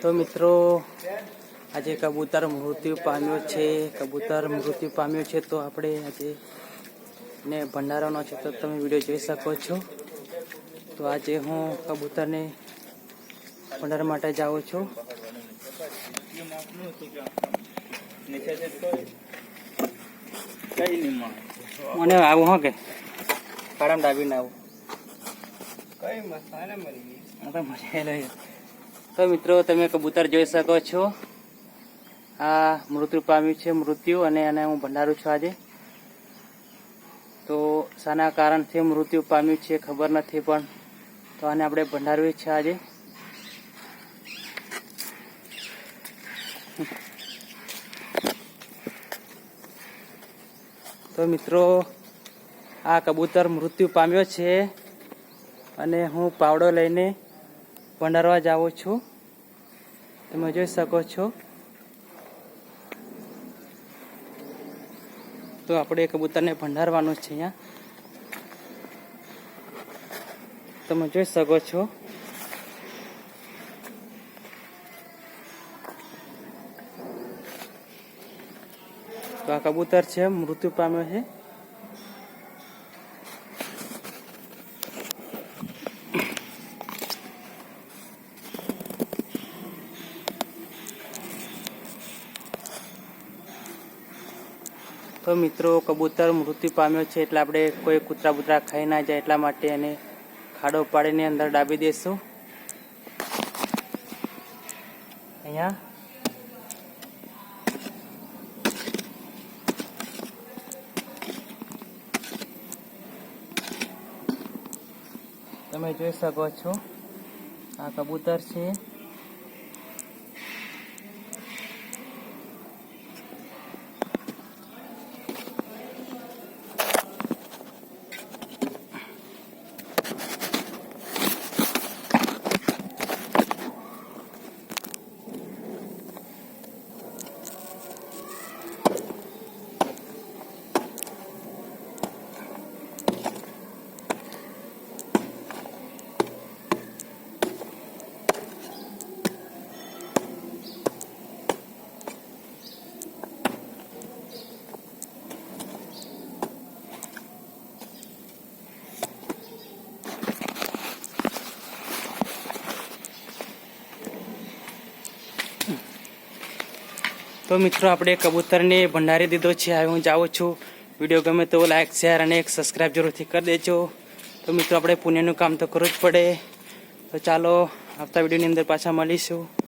તો મિત્રો આજે કબૂતર મૃત્યુ પામ્યો છે. કબૂતર મૃત્યુ પામ્યો છે તો આપણે આજે ને ભંડારાનો છે તો તમે વીડિયો જોઈ શકો છો. તો આજે હું કબૂતરને ભંડાર માટે જાઉં છું. મને આવું હો કે? કાળામાં ડાબીને આવું. કઈ મસાને મરી ગઈ. હું તો મિત્રો, તમે કબૂતર જોઈ શકો છો. આ મૃત્યુ પામ્યું છે, મૃત્યુ, અને એને હું ભંડારું છું આજે. તો શાના કારણથી મૃત્યુ પામ્યું છે, ખબર નથી પણ, તો આને આપણે ભંડારવી છે આજે. તો મિત્રો, આ કબૂતર મૃત્યુ પામ્યો છે, અને હું પાવડો લઈને ભંડારવા જાઉં છું. તમે જોઈ શકો છો તો આપણે કબૂતરને ભંડારવાનું છે અહીંયા તમે જોઈ શકો છો તો આ કબૂતર છે મૃત્યુ પામ્યો છે તો મિત્રો, કબૂતર મૃત્યુ પામ્યો છે એટલે આપણે કોઈ કૂતરા બૂતરા ખાઈ ના જાય એટલા માટે એને ખાડો પાડીને અંદર ડાબી દઈશું અહીંયા. તમે જોઈ શકો છો, આ કબૂતર છે. તો મિત્રો, આપણે કબૂતરને ભંડારી દીધો છે. હવે હું જાઉં છું. વીડિયો ગમે તો લાઈક શેર અને સબસ્ક્રાઈબ જરૂરથી કરી દેજો. તો મિત્રો, આપણે પુણ્યનું કામ તો કરવું જ પડે. તો ચાલો, આવતા વિડીયોની અંદર પાછા મળીશું.